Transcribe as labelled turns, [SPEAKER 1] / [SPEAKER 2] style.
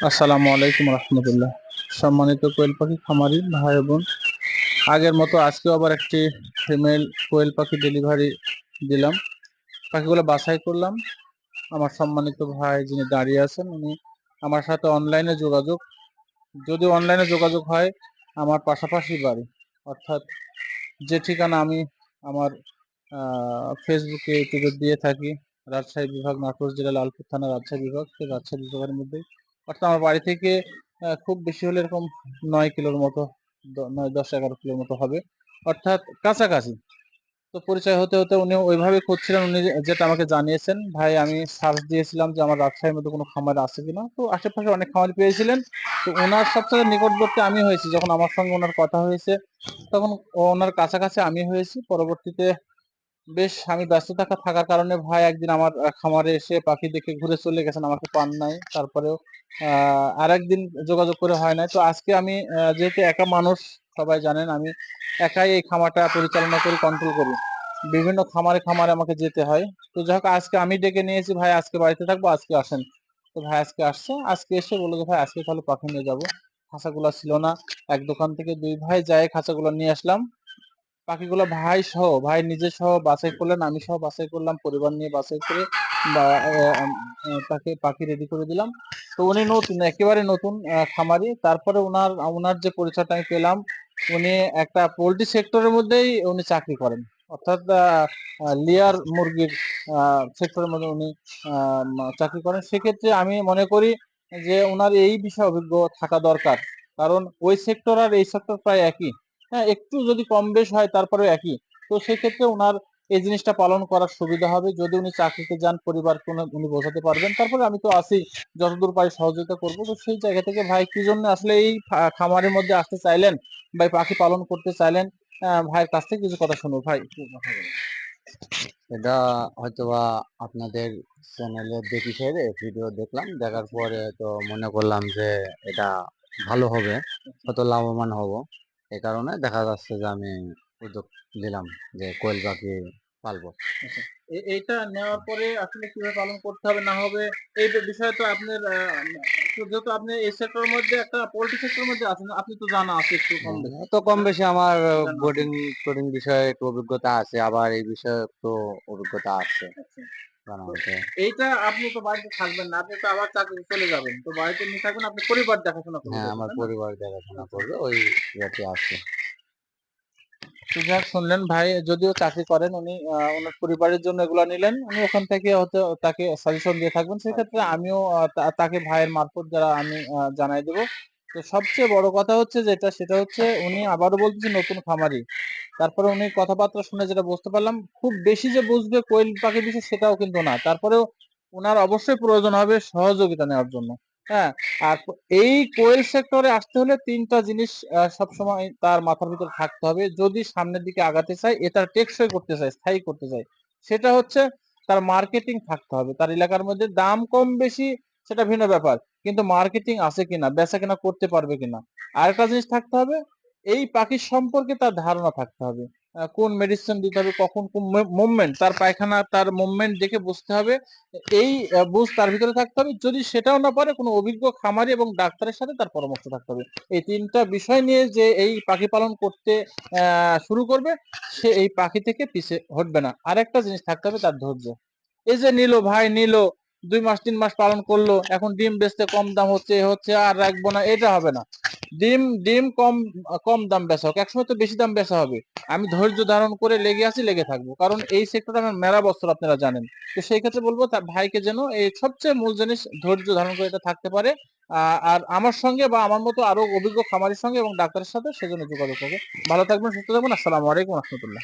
[SPEAKER 1] আসসালামু আলাইকুম রহমতুল্লাহ। সম্মানিত কোয়েল পাখি খামারি ভাই বোন, আগের মতো আজকেও আবার একটি ফিমেল কোয়েল পাখি ডেলিভারি দিলাম। পাখিগুলো বাছাই করলাম। আমার সম্মানিত ভাই যিনি দাঁড়িয়ে আছেন, উনি আমার সাথে অনলাইনে যোগাযোগ। যদি অনলাইনে যোগাযোগ হয়, আমার পাশাপাশি বাড়ি। অর্থাৎ যে ঠিকানা আমি আমার ফেসবুকে ইউটিউবে দিয়ে থাকি, রাজশাহী বিভাগ, নাটোর জেলা, লালপুর থানা, রাজশাহী বিভাগ। সেই রাজশাহী বিভাগের মধ্যে অর্থাৎ আমার বাড়ি থেকে খুব বেশি হলে এরকম নয় কিলোর মতো নয়, দশ, এগারো কিলোর মতো হবে। অর্থাৎ কাছাকাছি। তো পরিচয় হতে হতে উনি ওইভাবে খুঁজছিলেন, উনি যেটা আমাকে জানিয়েছেন, ভাই, আমি সার্চ দিয়েছিলাম যে আমার রাজশাহীর মধ্যে কোনো খামার আছে কিনা। তো আশেপাশে অনেক খামার পেয়েছিলেন। তো ওনার সবচেয়ে নিকটবর্তী আমি হয়েছি। যখন আমার সঙ্গে ওনার কথা হয়েছে, তখন ওনার কাছাকাছি আমি হয়েছি। পরবর্তীতে বেশ, আমি ব্যস্ত থাকা, থাকার কারণে ভাই একদিন আমার খামারে এসে পাখি দেখে ঘুরে চলে গেছেন, আমাকে পান নাই। তারপরেও আর একদিন যোগাযোগ করে হয় নাই। তো আজকে আমি যেহেতু একা মানুষ, সবাই জানেন, আমি একাই এই খামারটা পরিচালনা করি কন্ট্রোল করি। বিভিন্ন খামারে খামারে আমাকে যেতে হয়। তো যাই হোক, আজকে আমি ডেকে নিয়েছি, ভাই আজকে বাড়িতে থাকব, আজকে আসেন। তো ভাই আজকে আসছে, আজকে এসে বলল যে, ভাই, আজকে তাহলে পাখি নিয়ে যাব। খাঁচাগুলো ছিল না, এক দোকান থেকে দুই ভাই যায় খাঁচাগুলো নিয়ে আসলাম। পাখিগুলো ভাই সহ, ভাই নিজে সহ বাছাই করলেন, আমি সহ বাছাই করলাম, পরিবার নিয়ে বাছাই করে বা তাকে পাখি রেডি করে দিলাম। তো উনি নতুন, একেবারে নতুন খামারি। তারপরে ওনার ওনার যে পরিচয়টা আমি পেলাম, উনি একটা পোল্ট্রি সেক্টরের মধ্যেই উনি চাকরি করেন। অর্থাৎ লেয়ার মুরগির সেক্টরের মধ্যে উনি চাকরি করেন। সেক্ষেত্রে আমি মনে করি যে ওনার এই বিষয়ে অভিজ্ঞ থাকা দরকার। কারণ ওই সেক্টর আর এই সেক্টর প্রায় একই। হ্যাঁ একটু যদি কম বেশ হয় তারপরে একই। তো সেক্ষেত্রে ওনার এই জিনিসটা পালন করার সুবিধা হবে। যদি উনি চাকরিতে যান, পরিবার কোনো, উনি বোঝাতে পারবেন। তারপরে আমি তো আছি, যতদূর পারি সহযোগিতা করব। তো সেই জায়গা থেকে, ভাই, কি জন্য আসলে এই খামারের মধ্যে আসতে চাইলেন? ভাই, পাখি পালন করতে চাইলেন? ভাইয়ের কাছ থেকে কিছু কথা শুনো ভাই।
[SPEAKER 2] এটা হয়তোবা আপনাদের চ্যানেলে দেখি সেরে ভিডিও দেখলাম। দেখার পরে তো মনে করলাম যে এটা ভালো হবে, হয়তো লাভবান হব। এই কারণে দেখা যাচ্ছে যে আমি উদ্যোগ নিলাম যে কোয়েল পাখি পালবো
[SPEAKER 1] এইটা নেওয়ার পরে আসলে কীভাবে পালন করতে হবে না হবে এই বিষয়ে তো আপনার যেহেতু আপনি এই সেক্টরের মধ্যে একটা পোল্ট্রি সেক্টরের মধ্যে আছেন আপনি তো জানা আছে একটু কম বেশি
[SPEAKER 2] তো কম বেশি আমার। বোর্ডিং টোডিং বিষয়ে একটু অভিজ্ঞতা আছে আবার এই বিষয়ে একটু অভিজ্ঞতা আছে
[SPEAKER 1] আচ্ছা।
[SPEAKER 2] আছে
[SPEAKER 1] এইটা আপনি তো বাড়িতে থাকবেন না আপনি তো আবার চাকরি চলে যাবেন। তো বাড়িতে নিয়ে থাকবেন আপনি পরিবার দেখাশোনা করবেন
[SPEAKER 2] হ্যাঁ আমার পরিবার দেখাশোনা করবে ওই ইয়েতে আছে।
[SPEAKER 1] তো যাক শুনলেন ভাই যদিও চাকরি করেন উনি আহ, ওনার পরিবারের জন্য এগুলা নিলেন উনি ওখান থেকে হয়তো তাকে সাজেশন দিয়ে থাকবেন। সেক্ষেত্রে আমিও তা- তাকে ভাইয়ের মারফত যারা আমি আহ, জানাই দেবো। তো সবচেয়ে বড় কথা হচ্ছে যেটা সেটা হচ্ছে উনি আবারও বলতেছে নতুন খামারি। তারপরে উনি কথাবার্তা শুনে যেটা বুঝতে পারলাম, খুব বেশি যে বুঝবে কোয়েল পাখি বিষয় সেটাও কিন্তু না। তারপরেও ওনার অবশ্যই প্রয়োজন হবে সহযোগিতা নেওয়ার জন্য। হ্যাঁ আর এই কোয়েল সেক্টরে আসতে হলে তিনটা জিনিস সবসময় তার মাথার ভিতর থাকতে হবে। যদি সামনের দিকে আগাতে চায়, এটা টেকসই করতে চায়, স্থায়ী করতে চায়, সেটা হচ্ছে তার মার্কেটিং থাকতে হবে। তার এলাকার মধ্যে দাম কম বেশি, সেটা ভিন্ন ব্যাপার। কিন্তু মার্কেটিং আছে কিনা, বেচা কিনা করতে পারবে কিনা, আরেকটা জিনিস থাকতে হবে এই পাখির সম্পর্কে তার ধারণা থাকতে হবে। কোন মেডিসিন দিতে হবে, কখন কোন মুভমেন্ট তার পায়খানা, তার মুভমেন্ট দেখে বুঝতে হবে। এই বুঝ তার ভিতরে থাকতে হবে। যদি সেটাও না পারে, কোনো অভিজ্ঞ খামারি এবং ডাক্তারের সাথে তার পরামর্শ থাকতে হবে। এই তিনটা বিষয় নিয়ে যে এই পাখি পালন করতে শুরু করবে, সে এই পাখি থেকে পিছে হটবে না। আরেকটা জিনিস থাকতে হবে তার ধৈর্য। এই যে নিল, ভাই নিল, দুই মাস, তিন মাস পালন করল, এখন ডিম বেচতে কম দাম হচ্ছে হচ্ছে, আর রাখব না, এটা হবে না। ডিম ডিম কম কম দাম বেচা হোক। একসময় তো বেশি দাম বেচা হবে। আমি ধৈর্য ধারণ করে লেগে আছি, লেগে থাকব। কারণ এই সেক্টরে আমার মেলা বছর আপনারা জানেন। তো সেই ক্ষেত্রে বলব তার ভাইকে যেন এই সবচেয়ে মূল জিনিস ধৈর্য ধারণ করে এটা থাকতে পারে। আর আমার সঙ্গে বা আমার মতো আরও অভিজ্ঞ খামারের সঙ্গে এবং ডাক্তারের সাথে সেজন্য যোগাযোগ করবে ভালো থাকবেন, সুস্থ থাকবেন। আসসালামু আলাইকুম রহমতুল্লাহ।